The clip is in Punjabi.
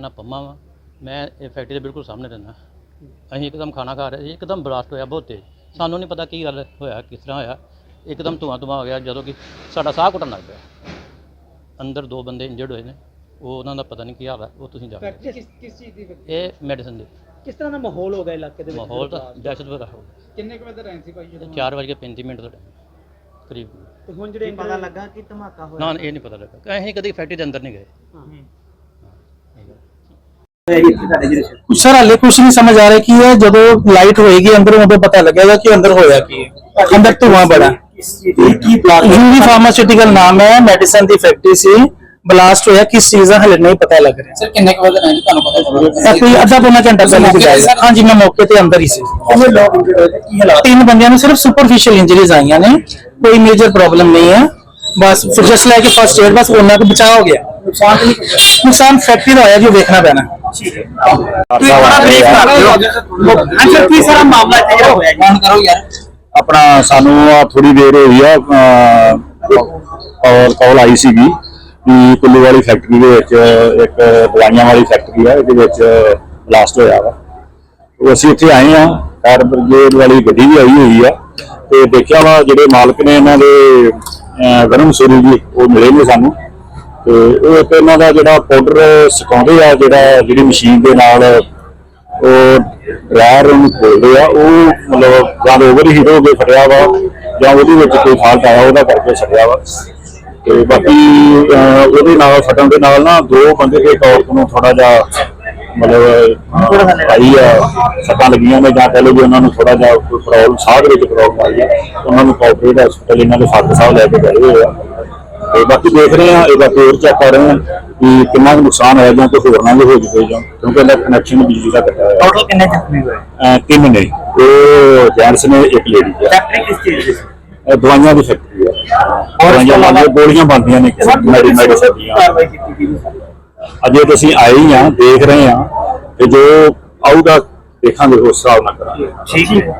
ਨਾਂ ਪੰਮਾ ਵਾ। ਮੈਂ ਇਹ ਫੈਕਟਰੀ ਦੇ ਬਿਲਕੁਲ ਸਾਹਮਣੇ ਰਹਿੰਦਾ। ਅਸੀਂ ਇੱਕਦਮ ਖਾਣਾ ਖਾ ਰਹੇ ਸੀ ਇੱਕਦਮ ਬਲਾਸਟ ਹੋਇਆ ਬਹੁਤ। ਤੇਜ਼ ਸਾਨੂੰ ਨਹੀਂ ਪਤਾ ਕੀ ਗੱਲ ਹੋਇਆ ਕਿਸ ਤਰ੍ਹਾਂ ਹੋਇਆ। ਇੱਕਦਮ ਧੂੰਆਂ ਧੂੰਆਂ ਹੋ ਗਿਆ ਜਦੋਂ ਕਿ ਸਾਡਾ ਸਾਹ ਘੁੱਟਣ ਲੱਗ ਪਿਆ। ਅੰਦਰ ਦੋ ਬੰਦੇ ਇੰਜਰਡ ਹੋਏ ਨੇ। ਉਹ ਉਹਨਾਂ ਦਾ ਪਤਾ ਨਹੀਂ ਕੀ ਹਾਲ ਹੈ ਉਹ ਤੁਸੀਂ ਜਾਣਦੇ ਫੈਕਟਰੀ ਕਿਸ ਕਿਸ ਚੀਜ਼ ਦੀ factory? ਇਹ ਮੈਡੀਸਨ ਦੇ। ਕਿਸ ਤਰ੍ਹਾਂ ਦਾ ਮਾਹੌਲ ਹੋ ਗਿਆ ਇਲਾਕੇ ਦੇ ਵਿੱਚ ਮਾਹੌਲ ਤਾਂ ਦਹਿਸ਼ਤ ਭਰਾ ਹੋ ਗਿਆ ਕਿੰਨੇ ਕੁ ਵਜੇ ਦਾ ਟਾਈਮ ਸੀ ਭਾਈ ਜਦੋਂ? 4 ਵਜੇ 35 ਮਿੰਟ ਦਾ time ਕਰੀਬ। ਤੇ ਹੁਣ ਜਿਹੜੇ ਪਤਾ ਲੱਗਾ ਕਿ ਧਮਾਕਾ ਹੋਇਆ? ਨਾ ਇਹ ਨਹੀਂ ਪਤਾ ਲੱਗਾ। ਅਸੀਂ ਕਦੀ ਫੈਕਟਰੀ ਦੇ ਅੰਦਰ ਨਹੀਂ ਗਏ। ਸਰ ਹਾਲੇ ਕੁਝ ਨਹੀਂ ਸਮਝ ਆ ਰਿਹਾ ਕੀ ਹੈ ਜਦੋਂ ਲਾਈਟ ਹੋਏਗੀ ਅੰਦਰ ਉਦੋਂ ਪਤਾ ਲੱਗੇਗਾ ਕਿ ਅੰਦਰ ਹੋਇਆ ਕੀ ਹੈ ਅੰਦਰ ਧੂਆਂ ਬੜਾ ਕੀ ਪਲਾਨ ਯੂਵੀ ਫਾਰਮਾਸਿਊਟੀਕਲ ਨਾਮ ਹੈ ਮੈਡੀਸਨ ਦੀ ਫੈਕਟਰੀ ਸੀ ਬਲਾਸਟ ਹੋਇਆ ਕਿਸ ਚੀਜ਼ ਦਾ ਹਲੇ ਨਹੀਂ ਪਤਾ ਲੱਗ ਰਿਹਾ ਸਰ ਕਿੰਨੇ ਕੁ ਵਜੇ ਆਏ ਤੁਹਾਨੂੰ ਪਤਾ ਇਹ ਕੋਈ ਅੱਧਾ ਪੌਣਾ ਘੰਟਾ ਪਹਿਲੇ ਦੀ ਗੱਲ ਹੈ ਹਾਂਜੀ ਮੈਂ ਮੌਕੇ ਤੇ ਅੰਦਰ ਹੀ ਸੀ ਕਿੰਨੇ ਲੋਕ ਇੰਜਰਡ ਹੋਏ ਤੇ ਕੀ ਹਾਲਾਤ ਤਿੰਨ ਬੰਦਿਆਂ ਨੂੰ ਸਿਰਫ ਸੁਪਰਫੀਸ਼ੀਅਲ ਇੰਜਰੀਜ਼ ਆਈਆਂ ਨੇ ਕੋਈ ਮੇਜਰ ਪ੍ਰੋਬਲਮ ਨਹੀਂ ਹੈ ਬਸ ਫਿਰ ਜਸਟ ਲੈ ਕੇ ਫਸਟ ਏਡ ਬਸ ਉਹਨਾਂ ਦਾ ਬਚਾਅ ਹੋ ਗਿਆ ਨੁਕਸਾਨ ਤਾਂ ਨਹੀਂ ਹੋਇਆ। ਨੁਕਸਾਨ ਫੈਕਟਰੀ ਦਾ ਹੋਇਆ ਜੋ ਵੇਖਣਾ ਪੈਣਾ। ਤੁਸੀਂ ਬੜਾ ਬਰੀਫ ਕਰ ਦਿਓ। ਅੱਛਾ ਕੀ ਸਾਰਾ ਮਾਮਲਾ ਇੱਥੇ ਜਿਹੜਾ ਹੋਇਆ ਜੀ? ਕਰੋ ਯਾਰ। ਆਪਣਾ ਸਾਨੂੰ ਥੋੜੀ ਦੇਰ ਹੋਈ ਆ ਕਾਲ ਕਾਲ ਆਈ ਸੀਗੀ ਕਿ ਕੁੱਲੂ ਵਾਲੀ ਫੈਕਟਰੀ ਦੇ ਵਿੱਚ ਇੱਕ ਦਵਾਈਆਂ ਵਾਲੀ ਫੈਕਟਰੀ ਆ ਇਹਦੇ ਵਿੱਚ ਬਲਾਸਟ ਹੋਇਆ ਵਾ। ਉਹ ਅਸੀਂ ਇੱਥੇ ਆਏ ਆ ਫਾਇਰ ਬ੍ਰਿਗੇਡ ਵਾਲੀ ਗੱਡੀ ਵੀ ਆਈ ਹੋਈ ਆ ਤੇ ਦੇਖਿਆ ਵਾ ਜਿਹੜੇ ਮਾਲਕ ਨੇ ਇਹਨਾਂ ਦੇ ਗਰਮ ਸੂਰੀ ਜੀ ਉਹ ਮਿਲੇ ਨੇ ਸਾਨੂੰ। ਤੇ ਉਹ ਇੱਕ ਇਹਨਾਂ ਦਾ ਜਿਹੜਾ ਪਾਊਡਰ ਸੁਕਾਉਂਦੇ ਆ, ਜਿਹੜਾ ਜਿਹੜੀ ਮਸ਼ੀਨ ਦੇ ਨਾਲ ਉਹ ਡਰਾਇਰ ਨੂੰ ਖੋਲਦੇ ਆ, ਉਹ ਮਤਲਬ ਜਾਂ ਓਵਰ ਹੀਟ ਹੋ ਕੇ ਫਟਿਆ ਵਾ ਜਾਂ ਉਹਦੇ ਵਿੱਚ ਕੋਈ ਫਾਲਟ ਆਇਆ, ਉਹਦਾ ਕਰਕੇ ਛੱਡਿਆ ਵਾ। ਤੇ ਬਾਕੀ ਉਹਦੇ ਨਾਲ ਫਟਣ ਦੇ ਨਾਲ ਨਾ ਦੋ ਬੰਦੇ ਦੇ ਇੱਕ ਔਰਤ ਨੂੰ ਥੋੜਾ ਜਿਹਾ ਮਤਲਬ ਆਈ ਆ, ਸੱਟਾਂ ਲੱਗੀਆਂ ਨੇ ਜਾਂ ਕਹਿ ਲਓ ਵੀ ਉਹਨਾਂ ਨੂੰ ਥੋੜਾ ਜਿਹਾ ਕੋਈ ਪ੍ਰੋਬਲਮ ਸਾਹ ਦੇ ਵਿੱਚ ਪ੍ਰੋਬਲਮ ਆਈ ਆ। ਉਹਨਾਂ ਨੂੰ ਕਾਰਪੋਰੇਟ ਹਸਪੀਟਲ ਇਹਨਾਂ ਦੇ ਫਾਦਰ ਸਾਹਿਬ ਲੈ ਕੇ ਗਏ ਹੋਏ ਆ। ਤੇ ਬਾਕੀ ਦੇਖ ਰਹੇ ਆ ਇਹਦਾ ਹੋਰ ਚੈੱਕ ਕਰ ਰਹੇ ਆ ਕਿ ਕਿੰਨਾ ਕੁ ਨੁਕਸਾਨ ਹੋਇਆ ਜਾਂ ਕੋਈ ਹੋਰ ਨਾ ਵੀ ਹੋ ਜਾਵੇ ਜਾਂ ਕਿਉਂਕਿ ਇਹਦਾ ਕਨੈਕਸ਼ਨ ਬਿਜਲੀ ਦਾ ਕੱਟਿਆ ਹੋਇਆ। ਟੋਟਲ ਕਿੰਨੇ ਜ਼ਖਮੀ ਹੋਏ? ਅਹ ਤਿੰਨ ਨੇ। ਉਹ ਜੈਂਟਸ ਨੇ ਇੱਕ ਲੇਡੀ ਹੈ ਫੈਕਟਰੀ ਕਿਸ ਚੀਜ਼ ਦੀ? ਸੀ? ਇਹ ਦਵਾਈਆਂ ਦੀ ਫੈਕਟਰੀ ਹੈ ਦਵਾਈਆਂ ਬਣਦੀਆਂ ਗੋਲੀਆਂ ਬਣਦੀਆਂ ਨੇ ਮੈਡੀ ਮੈਡੀਸਨ ਦੀਆਂ ਕਾਰਵਾਈ ਕੀਤੀ ਗਈ ਅਜੇ ਤੁਸੀਂ ਆਏ ਹੀ ਆ ਦੇਖ ਰਹੇ ਆ ਤੇ ਜੋ ਆਊਗਾ ਦੇਖਾਂਗੇ ਉਸ ਹਿਸਾਬ ਨਾਲ ਕਰਾਂਗੇ। ਠੀਕ ਹੈ।